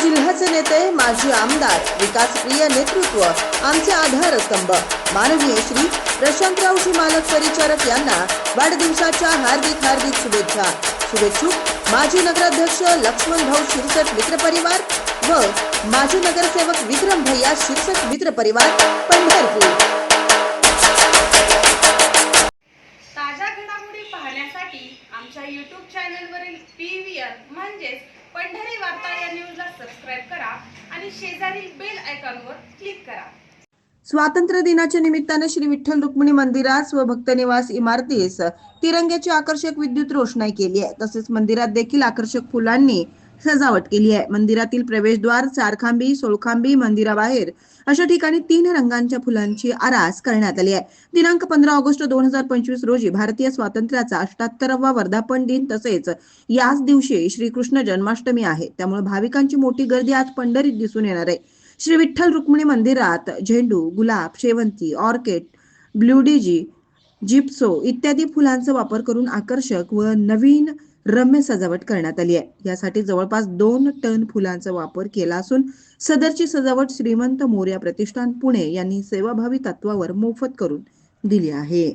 जिल्ह्याचे नेते माजी आमदार विकासप्रिय नेतृत्व आमचे आधारस्तंभ माननीय श्री प्रशांतरावजी मालक परिचारक यांना वाढदिवसाच्या हार्दिक हार्दिक शुभेच्छा. शुभेच्छुक माजी नगराध्यक्ष लक्ष्मण भाऊ शिरसट मित्र परिवार व माजी नगरसेवक विक्रम भैया शिरसट मित्र परिवार पंढरपूर. ताज्या घडामोडी पाहण्यासाठी आमच्या यूट्यूब चॅनलवरील पी व्ही आर म्हणजेच पंढरी वार्ता या न्यूजला सबस्क्राईब करा आणि शेजारील बेल आयकॉनवर क्लिक करा. स्वातंत्र्य दिनाच्या निमित्ताने श्री विठ्ठल रुक्मिणी मंदिरात व भक्तनिवास इमारतीस तिरंग्याची आकर्षक विद्युत रोषणाई केली आहे. तसेच मंदिरात देखील आकर्षक फुलांनी सजावट केली आहे. मंदिरातील प्रवेशद्वार चारखांबी सोळखांबी मंदिराबाहेर अशा ठिकाणी तीन रंगांच्या फुलांची आरास करण्यात आली आहे. दिनांक पंधरा ऑगस्ट दोन हजार पंचवीस रोजी भारतीय स्वातंत्र्याचा अष्टाहत्तरावा वर्धापन दिन तसेच याच दिवशी श्रीकृष्ण जन्माष्टमी आहे. त्यामुळे भाविकांची मोठी गर्दी आज पंढरीत दिसून येणार आहे. श्री विठ्ठल रुक्मिणी मंदिरात झेंडू गुलाब शेवंती ऑर्किड ब्ल्यूडीजी जिप्सो इत्यादी फुलांचा वापर करून आकर्षक व नवीन रम्य सजावट करण्यात आली आहे. यासाठी जवळपास दोन टन फुलांचा वापर केला असून सदरची सजावट श्रीमंत मोर्या प्रतिष्ठान पुणे यांनी सेवाभावी तत्वावर मोफत करून दिली आहे.